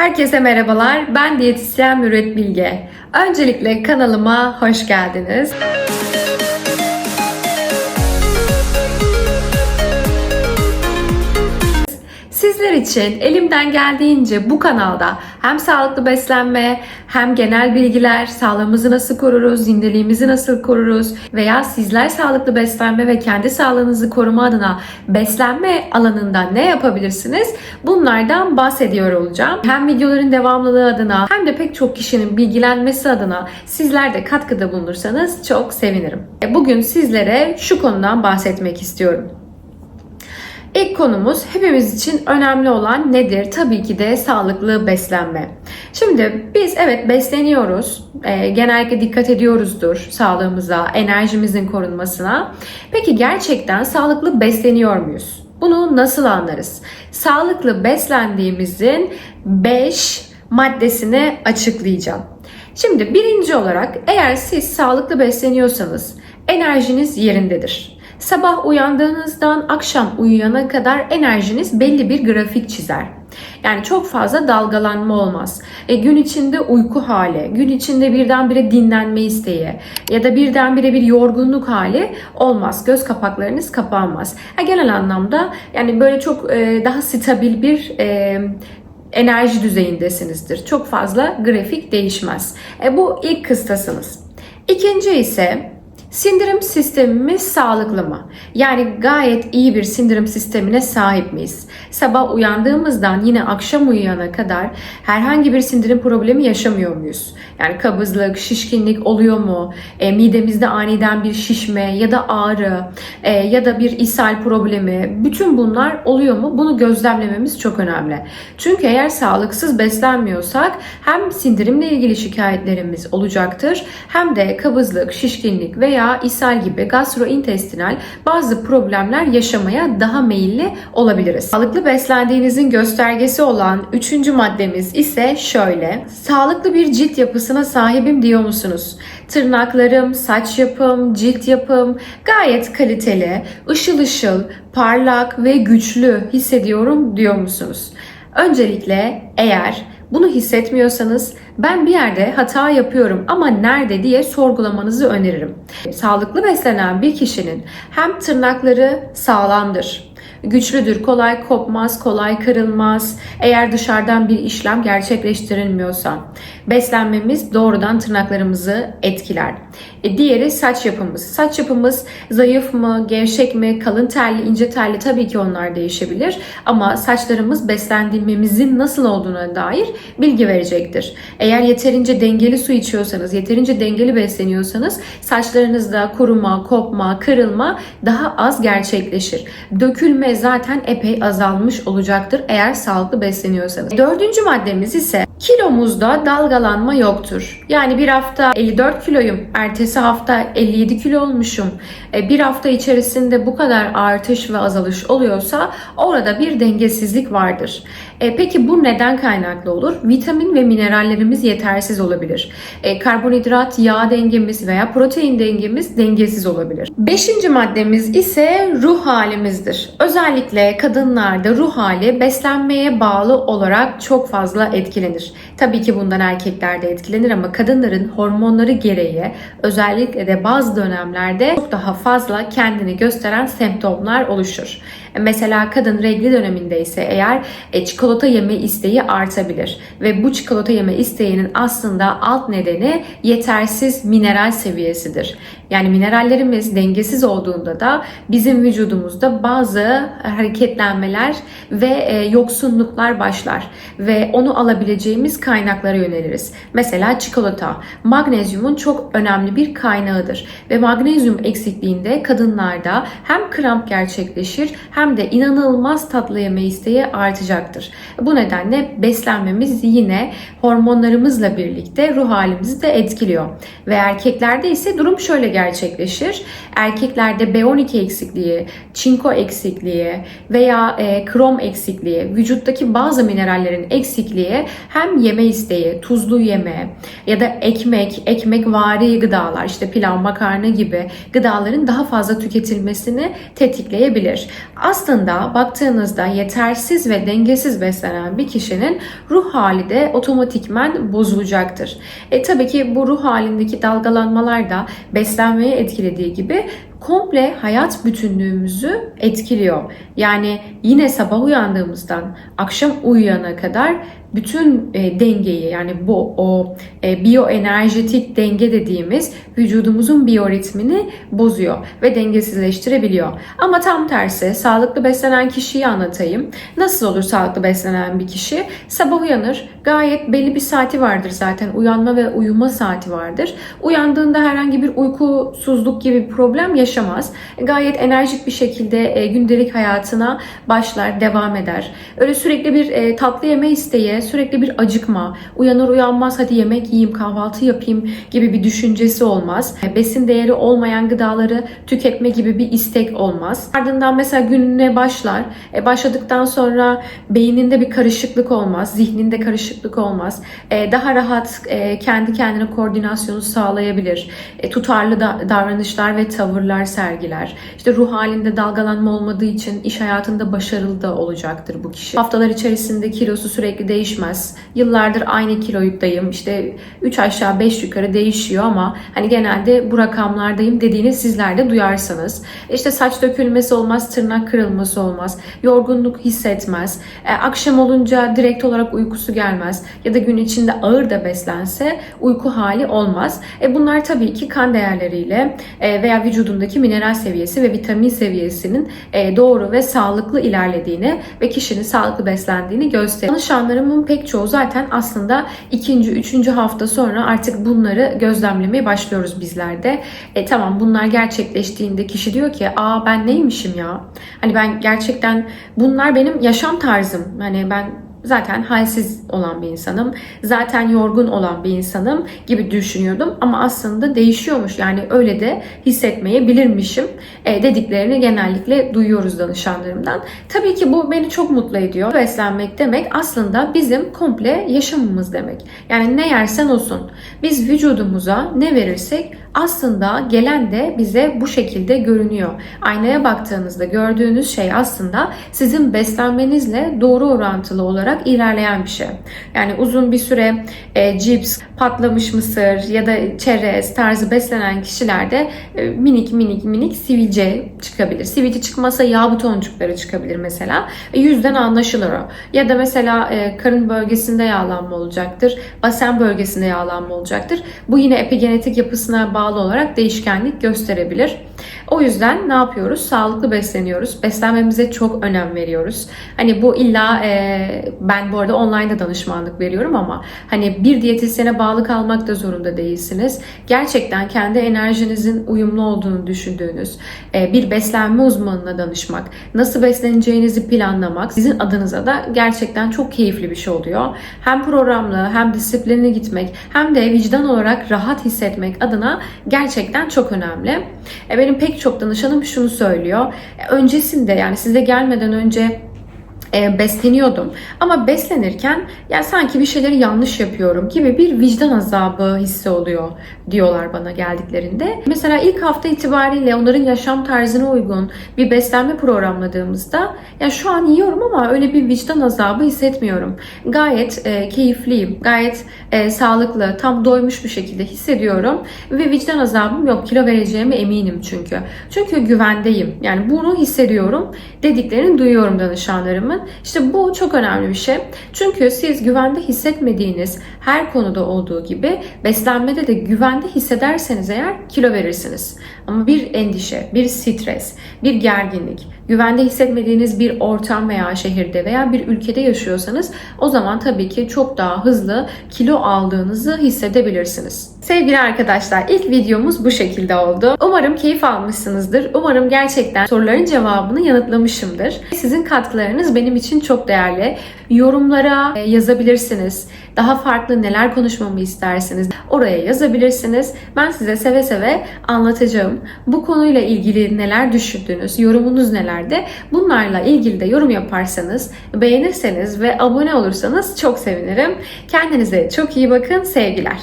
Herkese merhabalar. Ben diyetisyen Mürvet Bilge. Öncelikle kanalıma hoş geldiniz. Sizler için elimden geldiğince bu kanalda hem sağlıklı beslenme hem genel bilgiler, sağlığımızı nasıl koruruz, zindeliğimizi nasıl koruruz veya sizler sağlıklı beslenme ve kendi sağlığınızı koruma adına beslenme alanında ne yapabilirsiniz? Bunlardan bahsediyor olacağım. Hem videoların devamlılığı adına hem de pek çok kişinin bilgilenmesi adına sizler de katkıda bulunursanız çok sevinirim. E, Bugün sizlere şu konudan bahsetmek istiyorum. İlk konumuz hepimiz için önemli olan nedir? Tabii ki de sağlıklı beslenme. Şimdi biz evet besleniyoruz. E, genellikle dikkat ediyoruzdur sağlığımıza, enerjimizin korunmasına. Peki gerçekten sağlıklı besleniyor muyuz? Bunu nasıl anlarız? Sağlıklı beslendiğimizin 5 maddesini açıklayacağım. Şimdi birinci olarak eğer siz sağlıklı besleniyorsanız enerjiniz yerindedir. Sabah uyandığınızdan akşam uyuyana kadar enerjiniz belli bir grafik çizer. Yani çok fazla dalgalanma olmaz. E, gün içinde uyku hali, gün içinde birdenbire dinlenme isteği ya da birdenbire bir yorgunluk hali olmaz. Göz kapaklarınız kapanmaz. Ha, genel anlamda yani böyle çok e, daha stabil bir e, enerji düzeyindesinizdir. Çok fazla grafik değişmez. E, bu ilk kıstasınız. İkinci ise Sindirim sistemimiz sağlıklı mı? Yani gayet iyi bir sindirim sistemine sahip miyiz? Sabah uyandığımızdan yine akşam uyuyana kadar herhangi bir sindirim problemi yaşamıyor muyuz? Yani kabızlık, şişkinlik oluyor mu? E, midemizde aniden bir şişme ya da ağrı e, ya da bir ishal problemi bütün bunlar oluyor mu? Bunu gözlemlememiz çok önemli. Çünkü eğer sağlıksız beslenmiyorsak hem sindirimle ilgili şikayetlerimiz olacaktır hem de kabızlık, şişkinlik veya veya ishal gibi gastrointestinal bazı problemler yaşamaya daha meyilli olabiliriz. Sağlıklı beslendiğinizin göstergesi olan üçüncü maddemiz ise şöyle. Sağlıklı bir cilt yapısına sahibim diyor musunuz? Tırnaklarım, saç yapım, cilt yapım gayet kaliteli, ışıl ışıl, parlak ve güçlü hissediyorum diyor musunuz? Öncelikle eğer bunu hissetmiyorsanız ben bir yerde hata yapıyorum ama nerede diye sorgulamanızı öneririm. Sağlıklı beslenen bir kişinin hem tırnakları sağlamdır, güçlüdür, kolay kopmaz, kolay kırılmaz. Eğer dışarıdan bir işlem gerçekleştirilmiyorsa beslenmemiz doğrudan tırnaklarımızı etkiler. E, diğeri saç yapımız. Saç yapımız zayıf mı, gevşek mi, kalın telli, ince telli tabii ki onlar değişebilir. Ama saçlarımız beslendiğimizin nasıl olduğuna dair bilgi verecektir. Eğer yeterince dengeli su içiyorsanız, yeterince dengeli besleniyorsanız saçlarınızda kuruma, kopma, kırılma daha az gerçekleşir. Dökülme zaten epey azalmış olacaktır eğer sağlıklı besleniyorsanız. Dördüncü maddemiz ise kilomuzda dalgalanma yoktur. Yani bir hafta 54 kiloyum, ertesi hafta 57 kilo olmuşum. E, bir hafta içerisinde bu kadar artış ve azalış oluyorsa orada bir dengesizlik vardır. E, peki bu neden kaynaklı olur? Vitamin ve minerallerimiz yetersiz olabilir. E, karbonhidrat, yağ dengemiz veya protein dengemiz dengesiz olabilir. Beşinci maddemiz ise ruh halimizdir. Özellikle kadınlarda ruh hali beslenmeye bağlı olarak çok fazla etkilenir. Tabii ki bundan erkekler de etkilenir ama kadınların hormonları gereği özellikle de bazı dönemlerde çok daha fazla kendini gösteren semptomlar oluşur. Mesela kadın regli dönemindeyse eğer e, çikolata yeme isteği artabilir ve bu çikolata yeme isteğinin aslında alt nedeni yetersiz mineral seviyesidir. Yani minerallerimiz dengesiz olduğunda da bizim vücudumuzda bazı hareketlenmeler ve e, yoksunluklar başlar ve onu alabileceğimiz kaynaklara yöneliriz. Mesela çikolata magnezyumun çok önemli bir kaynağıdır ve magnezyum eksikliğinde kadınlarda hem kramp gerçekleşir hem de inanılmaz tatlı yeme isteği artacaktır. Bu nedenle beslenmemiz yine hormonlarımızla birlikte ruh halimizi de etkiliyor. Ve erkeklerde ise durum şöyle gerçekleşir. Erkeklerde B12 eksikliği, çinko eksikliği veya e, krom eksikliği, vücuttaki bazı minerallerin eksikliği hem yeme isteği, tuzlu yeme ya da ekmek, ekmek vari gıdalar işte pilav, makarna gibi gıdaların daha fazla tüketilmesini tetikleyebilir. Aslında baktığınızda yetersiz ve dengesiz beslenen bir kişinin ruh hali de otomatikmen bozulacaktır. E tabii ki bu ruh halindeki dalgalanmalar da beslenmeyi etkilediği gibi komple hayat bütünlüğümüzü etkiliyor. Yani yine sabah uyandığımızdan akşam uyuyana kadar bütün e, dengeyi yani bu o e, biyoenerjetik denge dediğimiz vücudumuzun biyoritmini bozuyor ve dengesizleştirebiliyor. Ama tam tersi sağlıklı beslenen kişiyi anlatayım. Nasıl olur sağlıklı beslenen bir kişi? Sabah uyanır. Gayet belli bir saati vardır zaten. Uyanma ve uyuma saati vardır. Uyandığında herhangi bir uykusuzluk gibi bir problem yaşamaz. Gayet enerjik bir şekilde e, gündelik hayatına başlar, devam eder. Öyle sürekli bir e, tatlı yeme isteği, sürekli bir acıkma, uyanır uyanmaz hadi yemek yiyeyim, kahvaltı yapayım gibi bir düşüncesi olmaz. E, besin değeri olmayan gıdaları tüketme gibi bir istek olmaz. Ardından mesela gününe başlar. Başladıktan sonra beyninde bir karışıklık olmaz, zihninde karışıklık olmaz. Daha rahat kendi kendine koordinasyonu sağlayabilir. Tutarlı da, davranışlar ve tavırlar sergiler. İşte ruh halinde dalgalanma olmadığı için iş hayatında başarılı da olacaktır bu kişi. Haftalar içerisinde kilosu sürekli değişmez. Yıllardır aynı kiloydayım. İşte 3 aşağı 5 yukarı değişiyor ama hani genelde bu rakamlardayım dediğini sizler de duyarsanız. İşte saç dökülmesi olmaz, tırnak kırılması olmaz, yorgunluk hissetmez. E, akşam olunca direkt olarak uykusu gelmez ya da gün içinde ağır da beslense uyku hali olmaz. E, bunlar tabii ki kan değerleriyle e, veya vücudundaki mineral seviyesi ve vitamin seviyesinin e, doğru ve sağlıklı ilerlediğini ve kişinin sağlıklı beslendiğini gösteriyor. Danışanlarımın pek çoğu zaten aslında ikinci, üçüncü hafta sonra artık bunları gözlemlemeye başlıyoruz bizler de. E, tamam bunlar gerçekleştiğinde kişi diyor ki aa ben neymişim ya? Hani ben gerçekten bunlar benim yaşam tarzım. Hani ben zaten halsiz olan bir insanım. Zaten yorgun olan bir insanım gibi düşünüyordum. Ama aslında değişiyormuş. Yani öyle de hissetmeyebilirmişim e, dediklerini genellikle duyuyoruz danışanlarımdan. Tabii ki bu beni çok mutlu ediyor. Beslenmek demek aslında bizim komple yaşamımız demek. Yani ne yersen olsun. Biz vücudumuza ne verirsek aslında gelen de bize bu şekilde görünüyor. Aynaya baktığınızda gördüğünüz şey aslında sizin beslenmenizle doğru orantılı olarak ilerleyen bir şey. Yani uzun bir süre e, cips, patlamış mısır ya da çerez tarzı beslenen kişilerde e, minik minik minik sivilce çıkabilir. Sivilce çıkmasa yağ butoncukları çıkabilir mesela. E, yüzden anlaşılır o. Ya da mesela e, karın bölgesinde yağlanma olacaktır. Basen bölgesinde yağlanma olacaktır. Bu yine epigenetik yapısına bağlı olarak değişkenlik gösterebilir. O yüzden ne yapıyoruz? Sağlıklı besleniyoruz. Beslenmemize çok önem veriyoruz. Hani bu illa e, ben bu arada online'da danışmanlık veriyorum ama hani bir diyetisyene bağlı kalmak da zorunda değilsiniz. Gerçekten kendi enerjinizin uyumlu olduğunu düşündüğünüz e, bir beslenme uzmanına danışmak, nasıl besleneceğinizi planlamak sizin adınıza da gerçekten çok keyifli bir şey oluyor. Hem programlı hem disiplinli gitmek hem de vicdan olarak rahat hissetmek adına gerçekten çok önemli. E, benim pek çok danışanım şunu söylüyor. E, öncesinde yani size gelmeden önce e, besleniyordum. Ama beslenirken yani sanki bir şeyleri yanlış yapıyorum gibi bir vicdan azabı hissi oluyor diyorlar bana geldiklerinde. Mesela ilk hafta itibariyle onların yaşam tarzına uygun bir beslenme programladığımızda ya şu an yiyorum ama öyle bir vicdan azabı hissetmiyorum. Gayet e, keyifliyim. Gayet e, sağlıklı, tam doymuş bir şekilde hissediyorum ve vicdan azabım yok. Kilo vereceğime eminim çünkü. Çünkü güvendeyim. Yani bunu hissediyorum dediklerini duyuyorum danışanlarımın. İşte bu çok önemli bir şey. Çünkü siz güvende hissetmediğiniz her konuda olduğu gibi beslenmede de güvende hissederseniz eğer kilo verirsiniz. Ama bir endişe, bir stres, bir gerginlik, güvende hissetmediğiniz bir ortam veya şehirde veya bir ülkede yaşıyorsanız o zaman tabii ki çok daha hızlı kilo aldığınızı hissedebilirsiniz. Sevgili arkadaşlar ilk videomuz bu şekilde oldu. Umarım keyif almışsınızdır. Umarım gerçekten soruların cevabını yanıtlamışımdır. Sizin katkılarınız benim için çok değerli. Yorumlara e, yazabilirsiniz. Daha farklı neler konuşmamı istersiniz oraya yazabilirsiniz. Ben size seve seve anlatacağım. Bu konuyla ilgili neler düşündünüz, yorumunuz nelerde? Bunlarla ilgili de yorum yaparsanız, beğenirseniz ve abone olursanız çok sevinirim. Kendinize çok iyi bakın. Sevgiler.